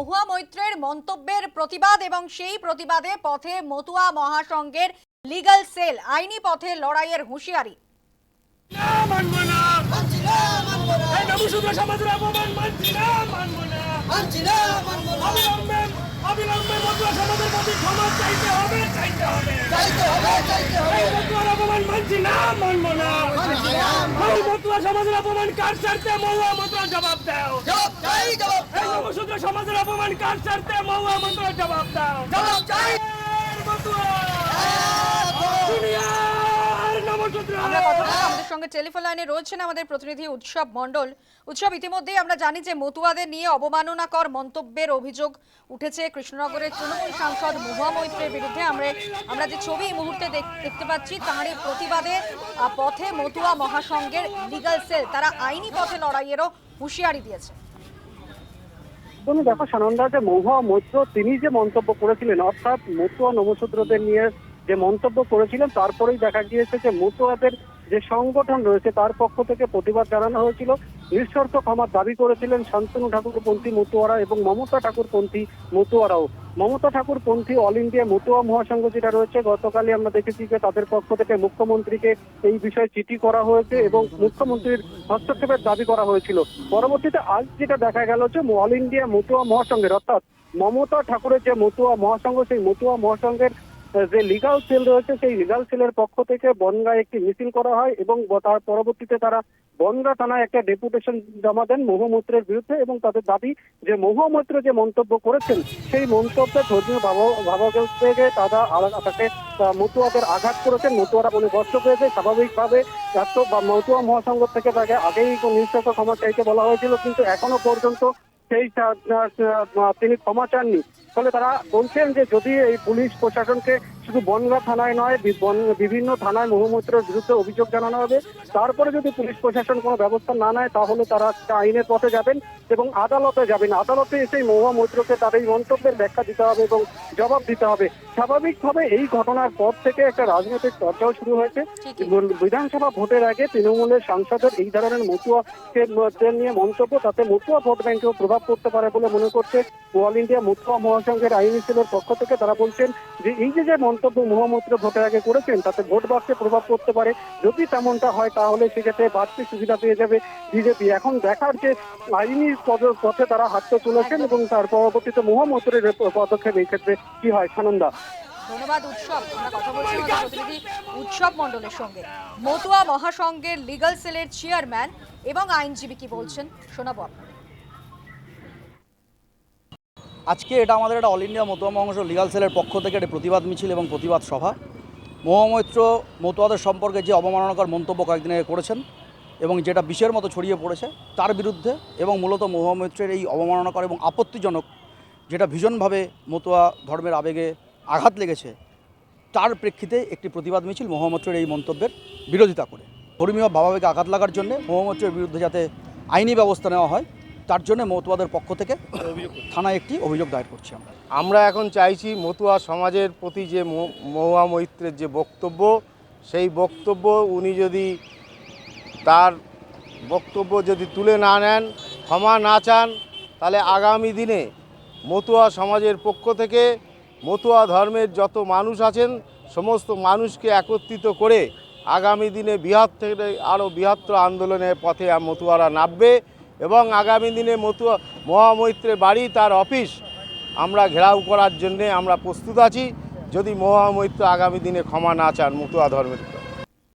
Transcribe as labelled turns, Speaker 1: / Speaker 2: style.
Speaker 1: মহুয়া মৈত্রের মন্তব্যের প্রতিবাদ এবং সেই প্রতিবাদে পথে মতুয়া মহাসংঘের লিগ্যাল সেল আইনি পথে লড়াইয়ের হুঁশিয়ারি।
Speaker 2: সমাজের অপমান কার মহুয়া মতুয়া জবাব দাও? এই সমাজের অপমান কার ছাড়তে মহুয়া মতুয়া জবাব দাও।
Speaker 1: কথা বলব আমাদের সঙ্গে টেলিফোন লাইনে রয়েছেন আমাদের প্রতিনিধি উৎসব মণ্ডল। উৎসব ইতিমধ্যেই আমরা জানি যে মতুয়াদের নিয়ে অবমাননাকর মন্তব্যের অভিযোগ উঠেছে কৃষ্ণনগরের তৃণমূল সাংসদ মহুয়া মৈত্রের বিরুদ্ধে। আমরা আমরা যে ছবি এই মুহূর্তে দেখতে পাচ্ছি তাঁরই প্রতিবাদে পথে মতুয়া মহাসংঘের লিগ্যাল সেল তারা আইনি পথে লড়াইয়েরও হুঁশিয়ারি দিয়েছে।
Speaker 3: তুমি দেখো, সানন্দা, যে মহুয়া মৈত্র, তিনি যে মন্তব্য করেছিলেন, অর্থাৎ মতুয়া নমসূত্রদের নিয়ে যে মন্তব্য করেছিলেন, তারপরেই দেখা গিয়েছে যে মতুয়াদের যে সংগঠন রয়েছে, তার পক্ষ থেকে প্রতিবাদ জানানো হয়েছিল। নিঃশর্ত ক্ষমার দাবি করেছিলেন শান্তনু ঠাকুরপন্থী মতুয়ারা এবং মমতা ঠাকুরপন্থী মতুয়ারাও। মমতা ঠাকুর পন্থী অল ইন্ডিয়া মতুয়া মহাসংঘ যেটা রয়েছে, গতকালই আমরা দেখেছি যে তাদের পক্ষ থেকে মুখ্যমন্ত্রীকে এই বিষয়ে চিঠি করা হয়েছে এবং মুখ্যমন্ত্রীর হস্তক্ষেপের দাবি করা হয়েছিল। পরবর্তীতে আজ যেটা দেখা গেল যে অল ইন্ডিয়া মতুয়া মহাসংঘের, অর্থাৎ মমতা ঠাকুরের যে মতুয়া মহাসংঘ, সেই মতুয়া মহাসংঘের যে লিগাল সেল রয়েছে, সেই লিগাল সেলের পক্ষ থেকে বনগায় একটি মিছিল করা হয় এবং তার পরবর্তীতে তারা বনগা থানায় একটা ডেপুটেশন জমা দেন মহুমৈত্রের বিরুদ্ধে এবং তাদের দাবি যে মহুমৈত্র যে মন্তব্য করেছেন, সেই মন্তব্যে ধর্মীয় ভাব- ভাবাবেগ থেকে তারা তাকে মতুয়াদের আঘাত করেছেন। মতুয়ারা বলে কষ্ট পেয়েছে। স্বাভাবিকভাবে এত বা মতুয়া মহাসংঘ থেকে তাকে আগেই নিঃশ্বাস ক্ষমা চাইতে বলা হয়েছিল, কিন্তু এখনও পর্যন্ত সেই তিনি ক্ষমা চাননি। ফলে তারা বলছেন যে যদি এই পুলিশ প্রশাসনকে শুধু বনগা থানায় নয় বিভিন্ন থানায় মহুমৈত্রের বিরুদ্ধে অভিযোগ জানানো হবে। তারপরে যদি পুলিশ প্রশাসন কোনো ব্যবস্থা না নেয় তাহলে তারা আইনের পথে যাবেন এবং আদালতে যাবেন। আদালতে এসে মহুয়া মৈত্রকে তার এই মন্তব্যের ব্যাখ্যা দিতে হবে এবং জবাব দিতে হবে। স্বাভাবিকভাবে এই ঘটনার পর থেকে একটা রাজনৈতিক চর্চাও শুরু হয়েছে। বিধানসভা ভোটের আগে তৃণমূলের সাংসদের এই ধরনের মতুয়াকে দের নিয়ে মন্তব্য তাতে মতুয়া ভোট ব্যাংকেও প্রভাব পড়তে পারে বলে মনে করছে। অল ইন্ডিয়া মতুয়া মহাসংঘের আইনি সেলের পক্ষ থেকে তারা বলছেন যে এই যে যে মন্তব্য মহামৈত্র ভোটের আগে করেছেন, তাতে ভোট বাক্সে প্রভাব পড়তে পারে। যদি তেমনটা হয়, তাহলে সেক্ষেত্রে বাড়তি সুবিধা পেয়ে যাবে বিজেপি। এখন দেখার যে আইনি পথে তারা হাঁটতে চলেছেন এবং তার পরবর্তীতে মহামৈত্রের পদক্ষেপ এই ক্ষেত্রে কি হয়, সানন্দা?
Speaker 1: ধন্যবাদ, উৎসব। আমরা কথা বলছি প্রতিনিধি উৎসব মণ্ডলের সঙ্গে। মতুয়া মহাসংঘের লিগ্যাল সেলের চেয়ারম্যান এবং আইনজীবী কি বলছেন? শোনাবো আপনাদের।
Speaker 4: আজকে এটা আমাদের একটা অল ইন্ডিয়া মতুয়া মহাংস লিগাল সেলের পক্ষ থেকে একটা প্রতিবাদ মিছিল এবং প্রতিবাদ সভা। মহামৈত্র মতুয়াদের সম্পর্কে যে অবমাননাকর মন্তব্য কয়েকদিন আগে করেছেন এবং যেটা বিষের মতো ছড়িয়ে পড়েছে, তার বিরুদ্ধে এবং মূলত মহামৈত্রের এই অবমাননাকর এবং আপত্তিজনক যেটা ভীষণভাবে মতুয়া ধর্মের আবেগে আঘাত লেগেছে, তার প্রেক্ষিতে একটি প্রতিবাদ মিছিল মহামৈত্রের এই মন্তব্যের বিরোধিতা করে। ধর্মীয় ভাবাবেগে আঘাত লাগার জন্যে মহামৈত্রের বিরুদ্ধে যাতে আইনি ব্যবস্থা নেওয়া হয় তার জন্য মতুয়াদের পক্ষ থেকে থানায় একটি অভিযোগ দায়ের করছি আমরা।
Speaker 5: আমরা এখন চাইছি মতুয়া সমাজের প্রতি যে মহুয়া মৈত্রের যে বক্তব্য, সেই বক্তব্য উনি যদি তার বক্তব্য যদি তুলে না নেন, ক্ষমা না চান, তাহলে আগামী দিনে মতুয়া সমাজের পক্ষ থেকে মতুয়া ধর্মের যত মানুষ আছেন, সমস্ত মানুষকে একত্রিত করে আগামী দিনে থেকে আরও বৃহত্তর আন্দোলনের পথে মতুয়ারা নামবে। এবং আগামী দিনে মতুয়া মহামৈত্রের বাড়ি তার অফিস। আমরা ঘেরাও করার জন্যে আমরা প্রস্তুত আছি। যদি মহামৈত্র আগামী দিনে ক্ষমা না চান, মতুয়া ধর্মের